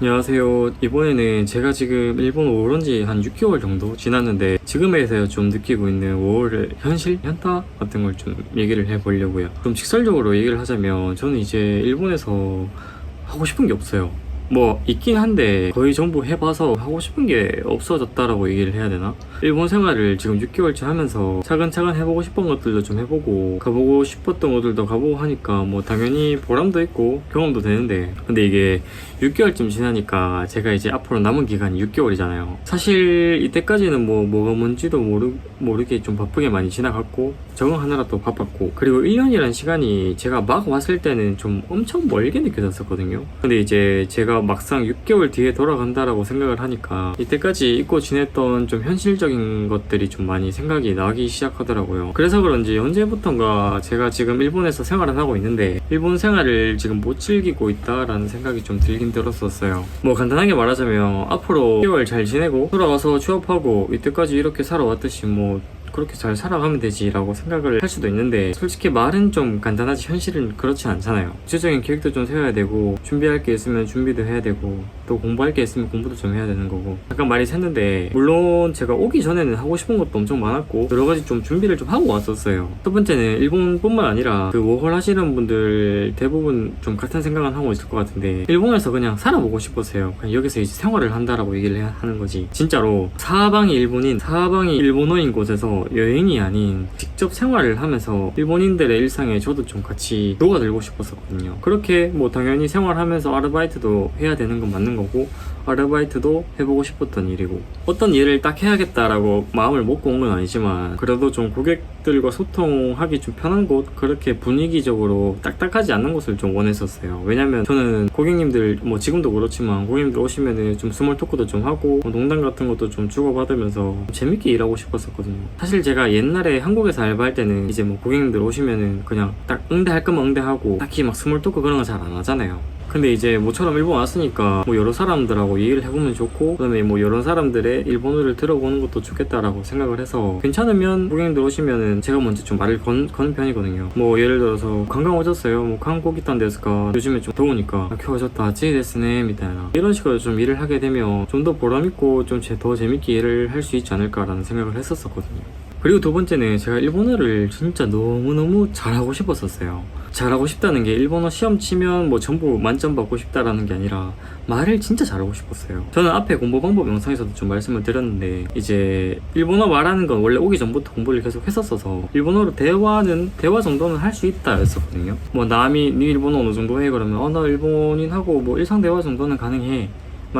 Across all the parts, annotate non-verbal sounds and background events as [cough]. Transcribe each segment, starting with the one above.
안녕하세요. 이번에는 제가 지금 일본 오른 지 한 6개월 정도 지났는데 지금에서야 좀 느끼고 있는 5월의 현실? 현타? 같은 걸 좀 얘기를 해보려고요. 좀 직설적으로 얘기를 하자면 저는 이제 일본에서 하고 싶은 게 없어요. 뭐 있긴 한데 거의 전부 해봐서 하고 싶은 게 없어졌다라고 얘기를 해야 되나? 일본 생활을 지금 6개월째 하면서 차근차근 해보고 싶은 것들도 좀 해보고 가보고 싶었던 곳들도 가보고 하니까 뭐 당연히 보람도 있고 경험도 되는데 근데 이게 6개월쯤 지나니까 제가 이제 앞으로 남은 기간이 6개월이잖아요. 사실 이때까지는 뭐 뭐가 뭔지도 모르, 모르게 좀 바쁘게 많이 지나갔고 적응하느라 또 바빴고 그리고 1년이라는 시간이 제가 막 왔을 때는 좀 엄청 멀게 느껴졌었거든요. 근데 이제 제가 막상 6개월 뒤에 돌아간다라고 생각을 하니까 이때까지 잊고 지냈던 좀 현실적인 것들이 좀 많이 생각이 나기 시작하더라고요. 그래서 그런지 언제부턴가 제가 지금 일본에서 생활을 하고 있는데 일본 생활을 지금 못 즐기고 있다라는 생각이 좀 들긴 들었었어요. 뭐 간단하게 말하자면 앞으로 6개월 잘 지내고 돌아와서 취업하고 이때까지 이렇게 살아왔듯이 뭐 그렇게 잘 살아가면 되지라고 생각을 할 수도 있는데 솔직히 말은 좀 간단하지 현실은 그렇지 않잖아요. 구체적인 계획도 좀 세워야 되고 준비할 게 있으면 준비도 해야 되고 또 공부할 게 있으면 공부도 좀 해야 되는 거고. 잠깐 말이 샜는데 물론 제가 오기 전에는 하고 싶은 것도 엄청 많았고 여러 가지 좀 준비를 좀 하고 왔었어요. 첫 번째는 일본뿐만 아니라 그 워홀 하시는 분들 대부분 좀 같은 생각은 하고 있을 것 같은데 일본에서 그냥 살아보고 싶었어요. 그냥 여기서 이제 생활을 한다라고 얘기를 하는 거지. 진짜로 사방이 일본인 사방이 일본어인 곳에서 여행이 아닌 직접 생활을 하면서 일본인들의 일상에 저도 좀 같이 녹아들고 싶었었거든요. 그렇게 뭐 당연히 생활하면서 아르바이트도 해야 되는 건 맞는 거고 아르바이트도 해보고 싶었던 일이고 어떤 일을 딱 해야겠다라고 마음을 먹고 온 건 아니지만 그래도 좀 고객들과 소통하기 좀 편한 곳 그렇게 분위기적으로 딱딱하지 않는 곳을 좀 원했었어요. 왜냐면 저는 고객님들 뭐 지금도 그렇지만 고객님들 오시면은 좀 스몰 토크도 좀 하고 뭐 농담 같은 것도 좀 주고받으면서 재밌게 일하고 싶었었거든요. 사실 제가 옛날에 한국에서 알바할 때는 이제 뭐 고객님들 오시면은 그냥 딱 응대할 거면 응대하고 딱히 막 스몰 토크 그런 거 잘 안 하잖아요. 근데 이제 모처럼 일본 왔으니까 뭐 여러 사람들하고 얘기를 해보면 좋고 그다음에 뭐 여러 사람들의 일본어를 들어보는 것도 좋겠다라고 생각을 해서 괜찮으면 고객님들 오시면은 제가 먼저 좀 말을 건, 거는 편이거든요. 뭐 예를 들어서 관광 오셨어요? 뭐 한국 있던 데스가 요즘에 좀 더우니까 아, 겨우졌다. 찌데스네 미타이나 이런 식으로 좀 일을 하게 되면 좀 더 보람있고 좀 더 재밌게 일을 할 수 있지 않을까라는 생각을 했었었거든요. 그리고 두 번째는 제가 일본어를 진짜 너무너무 잘하고 싶었었어요. 잘하고 싶다는 게 일본어 시험 치면 뭐 전부 만점 받고 싶다라는 게 아니라 말을 진짜 잘하고 싶었어요. 저는 앞에 공부 방법 영상에서도 좀 말씀을 드렸는데 이제 일본어 말하는 건 원래 오기 전부터 공부를 계속 했었어서 일본어로 대화는 대화 정도는 할 수 있다였었거든요. 뭐 남이 네 일본어 어느 정도 해 그러면 어 나 일본인하고 뭐 일상 대화 정도는 가능해.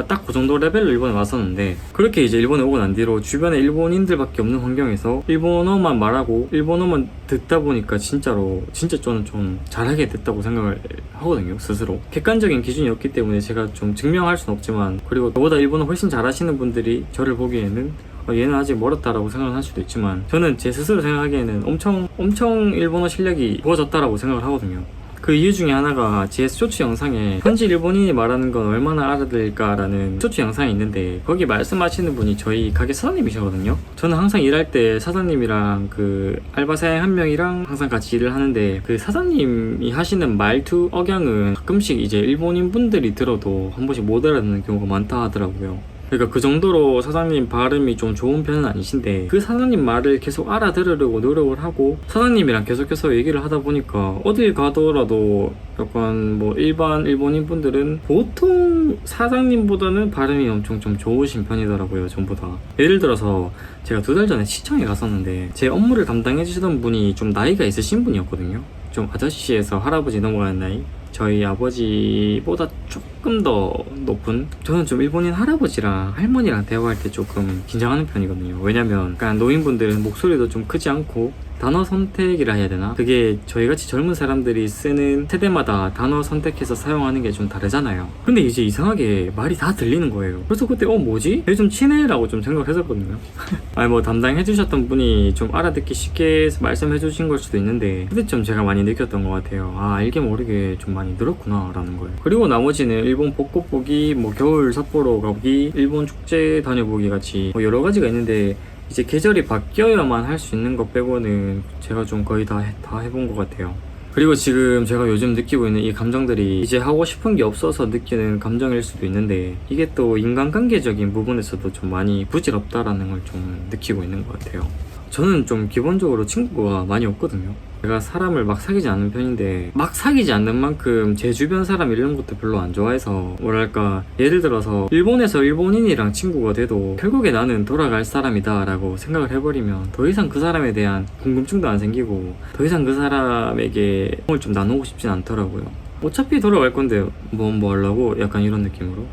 딱 그 정도 레벨로 일본에 왔었는데 그렇게 이제 일본에 오고 난 뒤로 주변에 일본인들밖에 없는 환경에서 일본어만 말하고 일본어만 듣다 보니까 진짜로 진짜 저는 좀 잘하게 됐다고 생각을 하거든요 스스로. 객관적인 기준이 없기 때문에 제가 좀 증명할 수는 없지만 그리고 저보다 일본어 훨씬 잘하시는 분들이 저를 보기에는 어, 얘는 아직 멀었다라고 생각을 할 수도 있지만 저는 제 스스로 생각하기에는 엄청 엄청 일본어 실력이 좋아졌다라고 생각을 하거든요 그 이유 중에 하나가 제 쇼츠 영상에 현지 일본인이 말하는 건 얼마나 알아들을까라는 쇼츠 영상이 있는데 거기 말씀하시는 분이 저희 가게 사장님이시거든요. 저는 항상 일할 때 사장님이랑 그 알바생 한 명이랑 항상 같이 일을 하는데 그 사장님이 하시는 말투 억양은 가끔씩 이제 일본인 분들이 들어도 한 번씩 못 알아듣는 경우가 많다 하더라고요. 그러니까 그 정도로 사장님 발음이 좀 좋은 편은 아니신데 그 사장님 말을 계속 알아들으려고 노력을 하고 사장님이랑 계속해서 얘기를 하다 보니까 어딜 가더라도 약간 뭐 일반 일본인 분들은 보통 사장님보다는 발음이 엄청 좀 좋으신 편이더라고요 전부 다. 예를 들어서 제가 두 달 전에 시청에 갔었는데 제 업무를 담당해 주시던 분이 좀 나이가 있으신 분이었거든요. 좀 아저씨에서 할아버지 넘어가는 나이 저희 아버지보다 조금 더 높은 저는 좀 일본인 할아버지랑 할머니랑 대화할 때 조금 긴장하는 편이거든요. 왜냐면 약간 노인분들은 목소리도 좀 크지 않고 단어 선택이라 해야 되나? 그게 저희같이 젊은 사람들이 쓰는 세대마다 단어 선택해서 사용하는 게 좀 다르잖아요. 근데 이제 이상하게 말이 다 들리는 거예요. 그래서 그때 어 뭐지? 얘좀 친해 라고 좀 생각을 했었거든요. [laughs] 아니 뭐 담당해 주셨던 분이 좀 알아듣기 쉽게 말씀해 주신 걸 수도 있는데 그때 좀 제가 많이 느꼈던 것 같아요. 아 알게 모르게 좀 많이 늘었구나 라는 거예요. 그리고 나머지는 일본 벚꽃 보기 뭐 겨울 삿포로 가보기 일본 축제 다녀보기 같이 뭐 여러 가지가 있는데 이제 계절이 바뀌어야만 할 수 있는 것 빼고는 제가 좀 거의 다, 해- 다 해본 것 같아요 그리고 지금 제가 요즘 느끼고 있는 이 감정들이 이제 하고 싶은 게 없어서 느끼는 감정일 수도 있는데 이게 또 인간관계적인 부분에서도 좀 많이 부질없다라는 걸 좀 느끼고 있는 것 같아요. 저는 좀 기본적으로 친구가 많이 없거든요. 제가 사람을 막 사귀지 않는 편인데 막 사귀지 않는 만큼 제 주변 사람 이런 것도 별로 안 좋아해서 뭐랄까 예를 들어서 일본에서 일본인이랑 친구가 돼도 결국에 나는 돌아갈 사람이다 라고 생각을 해버리면 더 이상 그 사람에 대한 궁금증도 안 생기고 더 이상 그 사람에게 을좀 나누고 싶진 않더라고요. 어차피 돌아갈 건데 뭐뭐 하려고? 약간 이런 느낌으로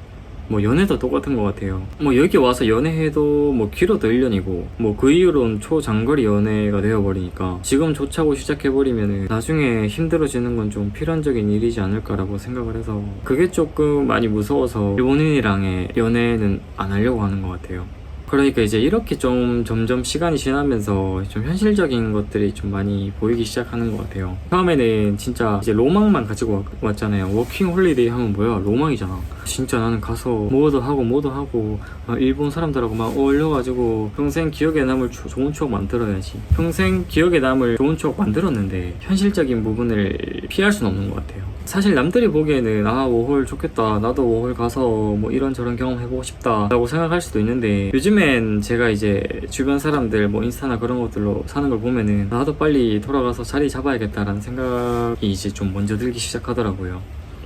뭐 연애도 똑같은 것 같아요. 뭐 여기 와서 연애해도 뭐 길어도 1년이고 뭐 그 이후로는 초장거리 연애가 되어버리니까 지금 조차고 시작해버리면은 나중에 힘들어지는 건 좀 필연적인 일이지 않을까라고 생각을 해서 그게 조금 많이 무서워서 일본인이랑의 연애는 안 하려고 하는 것 같아요. 그러니까 이제 이렇게 좀 점점 시간이 지나면서 좀 현실적인 것들이 좀 많이 보이기 시작하는 것 같아요. 처음에는 진짜 이제 로망만 가지고 왔- 왔잖아요. 워킹 홀리데이 하면 뭐야? 로망이잖아. 진짜 나는 가서 뭐도 하고 뭐도 하고 막 일본 사람들하고 막 어울려가지고 평생 기억에 남을 추- 좋은 추억 만들어야지. 평생 기억에 남을 좋은 추억 만들었는데 현실적인 부분을 피할 수는 없는 것 같아요. 사실 남들이 보기에는 아 워홀 좋겠다 나도 워홀 가서 뭐 이런저런 경험 해보고 싶다 라고 생각할 수도 있는데 요즘엔 제가 이제 주변 사람들 뭐 인스타나 그런 것들로 사는 걸 보면은 나도 빨리 돌아가서 자리 잡아야겠다라는 생각이 이제 좀 먼저 들기 시작하더라고요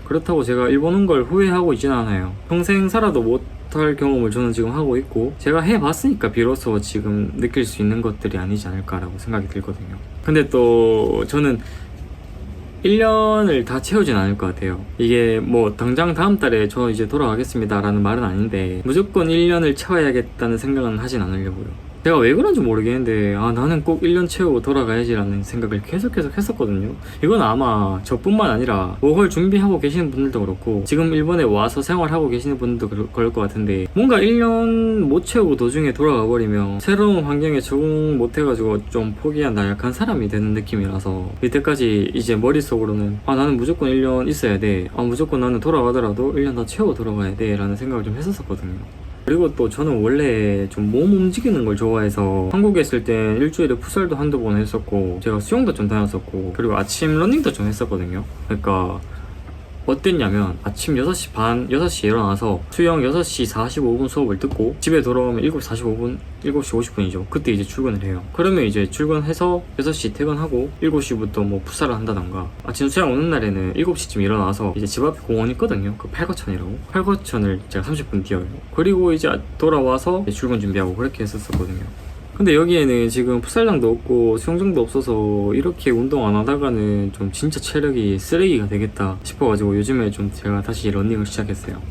그렇다고 제가 일본 온 걸 후회하고 있지는 않아요 평생 살아도 못할 경험을 저는 지금 하고 있고 제가 해봤으니까 비로소 지금 느낄 수 있는 것들이 아니지 않을까라고 생각이 들거든요 근데 또 저는 1년을 다 채우진 않을 것 같아요. 이게 뭐 당장 다음 달에 저 이제 돌아가겠습니다 라는 말은 아닌데 무조건 1년을 채워야겠다는 생각은 하진 않으려고요. 제가 왜 그런지 모르겠는데 아 나는 꼭 1년 채우고 돌아가야지라는 생각을 계속 계속 했었거든요. 이건 아마 저뿐만 아니라 워홀 준비하고 계시는 분들도 그렇고 지금 일본에 와서 생활하고 계시는 분들도 그럴, 것 같은데 뭔가 1년 못 채우고 도중에 돌아가 버리면 새로운 환경에 적응 못 해가지고 좀 포기한 나약한 사람이 되는 느낌이라서 이때까지 이제 머릿속으로는 아 나는 무조건 1년 있어야 돼아 무조건 나는 돌아가더라도 1년 다 채우고 돌아가야 돼. 라는 생각을 좀 했었었거든요 그리고 또 저는 원래 좀 몸 움직이는 걸 좋아해서 한국에 있을 땐 일주일에 풋살도 한두 번 했었고 제가 수영도 좀 다녔었고 그리고 아침 러닝도 좀 했었거든요. 그러니까 어땠냐면 아침 6시 반, 6시에 일어나서 수영 6시 45분 수업을 듣고 집에 돌아오면 7시 45분, 7시 50분이죠. 그때 이제 출근을 해요. 그러면 이제 출근해서 6시 퇴근하고 7시부터 뭐 풋살을 한다던가 아침 수영 오는 날에는 7시쯤 일어나서 이제 집 앞에 공원 있거든요. 그 팔거천이라고. 팔거천을 제가 30분 뛰어요. 그리고 이제 돌아와서 이제 출근 준비하고 그렇게 했었거든요. 근데 여기에는 지금 풋살장도 없고 수영장도 없어서 이렇게 운동 안 하다가는 좀 진짜 체력이 쓰레기가 되겠다 싶어가지고 요즘에 좀 제가 다시 러닝을 시작했어요.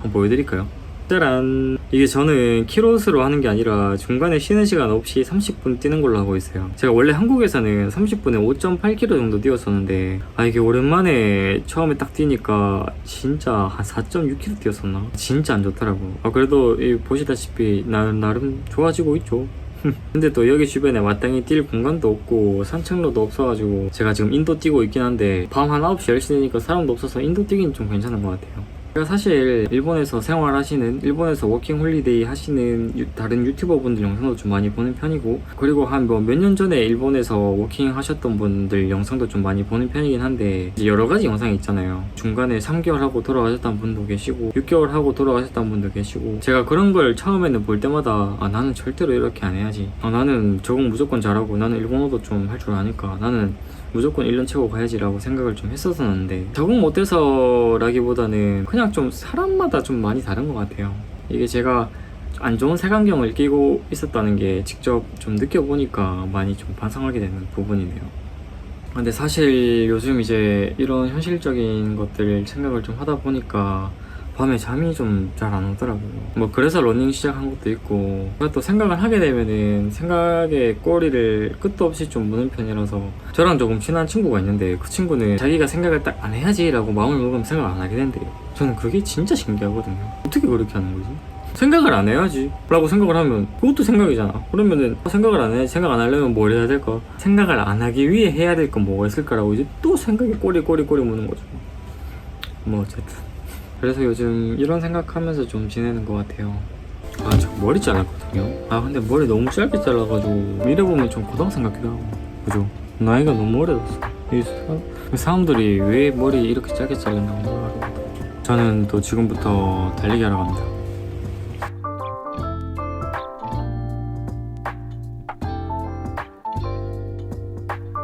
한번 보여드릴까요? 짜란! 이게 저는 키로수로 하는 게 아니라 중간에 쉬는 시간 없이 30분 뛰는 걸로 하고 있어요. 제가 원래 한국에서는 30분에 5.8km 정도 뛰었었는데 아 이게 오랜만에 처음에 딱 뛰니까 진짜 한 4.6km 뛰었었나? 진짜 안 좋더라고. 아 그래도 이 보시다시피 나, 나름 좋아지고 있죠. [laughs] 근데 또 여기 주변에 마땅히 뛸 공간도 없고 산책로도 없어가지고 제가 지금 인도 뛰고 있긴 한데 밤 한 9시 10시 되니까 사람도 없어서 인도 뛰긴 좀 괜찮은 것 같아요 제가 사실 일본에서 생활하시는 일본에서 워킹 홀리데이 하시는 유- 다른 유튜버 분들 영상도 좀 많이 보는 편이고 그리고 한 뭐 몇 년 전에 일본에서 워킹 하셨던 분들 영상도 좀 많이 보는 편이긴 한데 이제 여러 가지 영상이 있잖아요. 중간에 3개월 하고 돌아가셨던 분도 계시고 6개월 하고 돌아가셨던 분도 계시고 제가 그런 걸 처음에는 볼 때마다 아 나는 절대로 이렇게 안 해야지. 아 나는 적응 무조건 잘하고 나는 일본어도 좀 할 줄 아니까 나는 무조건 1년 채우고 가야지라고 생각을 좀 했었었는데 적응 못해서라기보다는 그냥 좀 사람마다 좀 많이 다른 것 같아요 이게 제가 안 좋은 색안경을 끼고 있었다는 게 직접 좀 느껴보니까 많이 좀 반성하게 되는 부분이네요 근데 사실 요즘 이제 이런 현실적인 것들을 생각을 좀 하다 보니까 밤에 잠이 좀 잘 안 오더라고요. 뭐 그래서 러닝 시작한 것도 있고 또 생각을 하게 되면은 생각의 꼬리를 끝도 없이 좀 무는 편이라서 저랑 조금 친한 친구가 있는데 그 친구는 자기가 생각을 딱 안 해야지라고 마음을 먹으면 생각 안 하게 된대요. 저는 그게 진짜 신기하거든요. 어떻게 그렇게 하는 거지? 생각을 안 해야지. 라고 생각을 하면 그것도 생각이잖아. 그러면은 생각을 안 해야지 생각 안 하려면 뭘 해야 될까? 생각을 안 하기 위해 해야 될 건 뭐가 있을까라고 이제 또 생각이 꼬리 꼬리 꼬리 무는 거죠. 뭐 어쨌든. 그래서 요즘 이런 생각하면서 좀 지내는 것 같아요. 아 저 머리 잘랐거든요. 아 근데 머리 너무 짧게 잘라가지고 밀어보면 좀 고등학생 같기도 하고. 그죠? 나이가 너무 오래됐어. 사람들이 왜 머리 이렇게 짧게 자르냐고 물어보거든 저는 또 지금부터 달리기 하러 갑니다